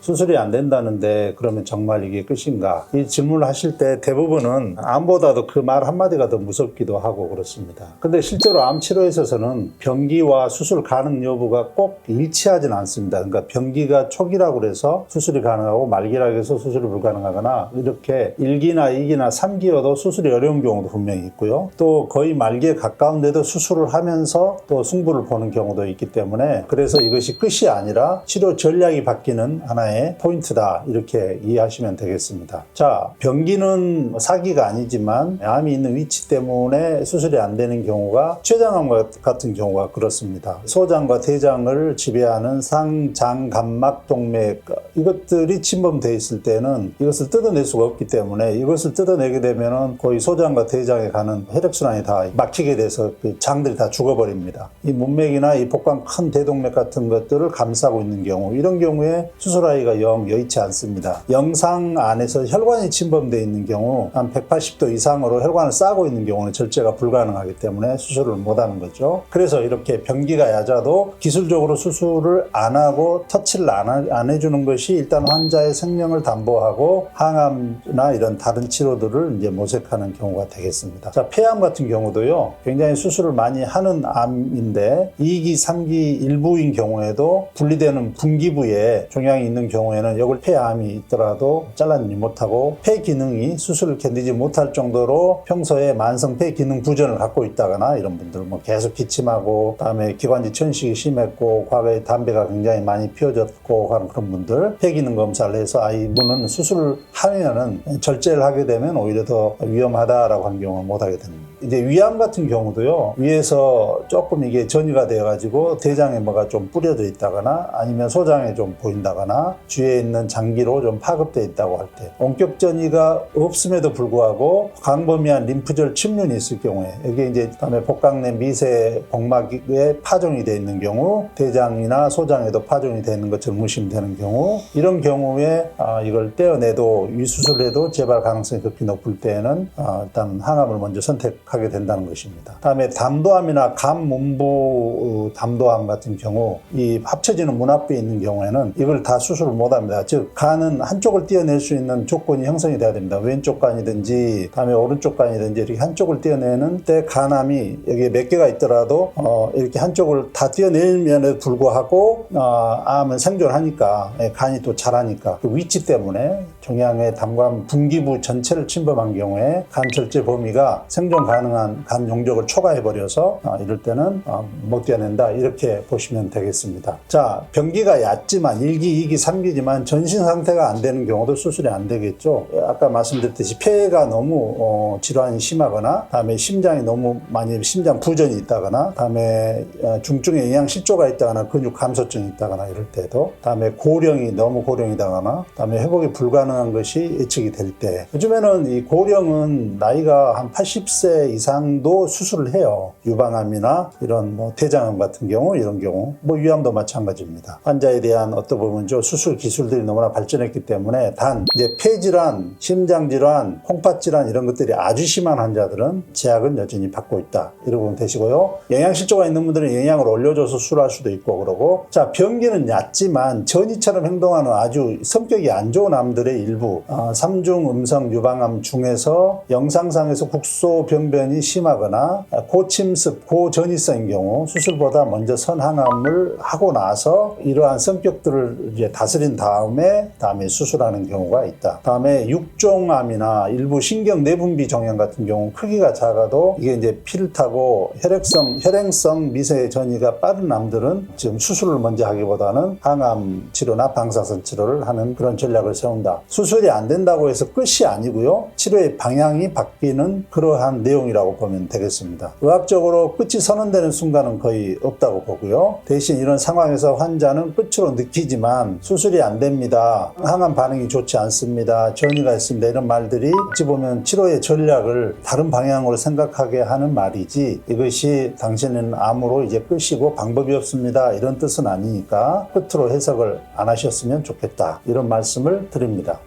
수술이 안 된다는데 그러면 정말 이게 끝인가? 이 질문을 하실 때 대부분은 암보다도 그 말 한마디가 더 무섭기도 하고 그렇습니다. 근데 실제로 암 치료에 있어서는 병기와 수술 가능 여부가 꼭 일치하진 않습니다. 그러니까 병기가 초기라고 해서 수술이 가능하고 말기라고 해서 수술이 불가능하거나 이렇게 1기나 2기나 3기여도 수술이 어려운 경우도 분명히 있고요. 또 거의 말기에 가까운데도 수술을 하면서 또 승부를 보는 경우도 있기 때문에 그래서 이것이 끝이 아니라 치료 전략이 바뀌는 하나의 포인트다 이렇게 이해하시면 되겠습니다. 자, 병기는 사기가 아니지만 암이 있는 위치 때문에 수술이 안 되는 경우가 췌장암 같은 경우가 그렇습니다. 소장과 대장을 지배하는 상장감막 동맥 이것들이 침범되어 있을 때는 이것을 뜯어낼 수가 없기 때문에 이것을 뜯어내게 되면은 거의 소장과 대장에 가는 혈액순환이 다 막히게 돼서 그 장들이 다 죽어버립니다. 이 문맥이나 이 복강 큰 대동맥 같은 것들을 감싸고 있는 경우 이런 경우에 수술하기 가 영 여의치 않습니다. 영상 안에서 혈관이 침범되어 있는 경우 한 180도 이상으로 혈관을 싸고 있는 경우는 절제가 불가능하기 때문에 수술을 못하는 거죠. 그래서 이렇게 병기가 얕아도 기술적으로 수술을 안 하고 터치를 안 해주는 것이 일단 환자의 생명을 담보하고 항암이나 이런 다른 치료들을 이제 모색하는 경우가 되겠습니다. 자, 폐암 같은 경우도요, 굉장히 수술을 많이 하는 암인데 2기, 3기 일부인 경우에도 분리되는 분기부에 종양이 있는 경우에는 이걸 폐암이 있더라도 잘라내지 못하고 폐 기능이 수술을 견디지 못할 정도로 평소에 만성 폐 기능 부전을 갖고 있다거나 이런 분들 뭐 계속 기침하고 그다음에 기관지 천식이 심했고 과거에 담배가 굉장히 많이 피워졌고 하는 그런 분들 폐 기능 검사를 해서 아 이 분은 수술을 하면은 절제를 하게 되면 오히려 더 위험하다라고 하는 경우는 못 하게 됩니다. 이제 위암 같은 경우도요 위에서 조금 이게 전이가 되어가지고 대장에 뭐가 좀 뿌려져 있다거나 아니면 소장에 좀 보인다거나 주위에 있는 장기로 좀 파급돼 있다고 할 때 원격 전이가 없음에도 불구하고 광범위한 림프절 침륜이 있을 경우에 여기 이제 다음에 복강 내 미세 복막에 파종이 되어 있는 경우 대장이나 소장에도 파종이 되는 것처럼 의심되는 경우 이런 경우에 아, 이걸 떼어내도 위수술해도 재발 가능성이 극히 높을 때에는 아, 일단 항암을 먼저 선택 하게 된다는 것입니다. 다음에 담도암이나 간 문부 어, 담도암 같은 경우 이 합쳐지는 문합부에 있는 경우에는 이걸 다 수술을 못합니다. 즉 간은 한쪽을 떼어낼 수 있는 조건이 형성이 돼야 됩니다. 왼쪽 간이든지 다음에 오른쪽 간이든지 이렇게 한쪽을 떼어내는 때 간암이 여기에 몇 개가 있더라도 어, 이렇게 한쪽을 다 떼어내면에도 불구하고 어, 암은 생존하니까 예, 간이 또 잘하니까 그 위치 때문에 종양의 담관 분기부 전체를 침범한 경우에 간 절제 범위가 생존 가능한 간 용적을 초과해 버려서 어, 이럴 때는 어, 못 떼어낸다 이렇게 보시면 되겠습니다. 자 병기가 얕지만 1기, 2기, 3기지만 전신 상태가 안 되는 경우도 수술이 안 되겠죠. 아까 말씀드렸듯이 폐가 너무 어, 질환이 심하거나 다음에 심장이 너무 많이 심장 부전이 있다거나 다음에 어, 중증의 영양 실조가 있다거나 근육 감소증이 있다거나 이럴 때도 다음에 고령이 너무 고령이다거나 다음에 회복이 불가능한 것이 예측이 될 때 요즘에는 이 고령은 나이가 한 80세 이상도 수술을 해요. 유방암이나 이런 뭐 대장암 같은 경우 이런 경우 뭐 위암도 마찬가지입니다. 환자에 대한 어떤 부분 저 수술 기술들이 너무나 발전했기 때문에 단 이제 폐질환, 심장질환, 콩팥질환 이런 것들이 아주 심한 환자들은 제약은 여전히 받고 있다. 이러고 보면 되시고요. 영양실조가 있는 분들은 영양을 올려줘서 수술할 수도 있고 그러고 자 병기는 얕지만 전이처럼 행동하는 아주 성격이 안 좋은 암들의 일부 어, 삼중 음성 유방암 중에서 영상상에서 국소 병변 이 심하거나 아, 고침습, 고전이성인 경우 수술보다 먼저 선항암을 하고 나서 이러한 성격들을 이제 다스린 다음에 다음에 수술하는 경우가 있다. 다음에 육종암이나 일부 신경 내분비 종양 같은 경우 크기가 작아도 이게 이제 피를 타고 혈액성 혈행성 미세 전이가 빠른 암들은 지금 수술을 먼저 하기보다는 항암 치료나 방사선 치료를 하는 그런 전략을 세운다. 수술이 안 된다고 해서 끝이 아니고요. 치료의 방향이 바뀌는 그러한 내 용이라고 보면 되겠습니다. 의학적으로 끝이 선언되는 순간은 거의 없다고 보고요. 대신 이런 상황에서 환자는 끝으로 느끼지만 수술이 안 됩니다. 항암 반응이 좋지 않습니다. 전이가 있습니다. 이런 말들이 어찌 보면 치료의 전략을 다른 방향으로 생각하게 하는 말이지 이것이 당신은 암으로 이제 끝이고 방법이 없습니다. 이런 뜻은 아니니까 끝으로 해석을 안 하셨으면 좋겠다. 이런 말씀을 드립니다.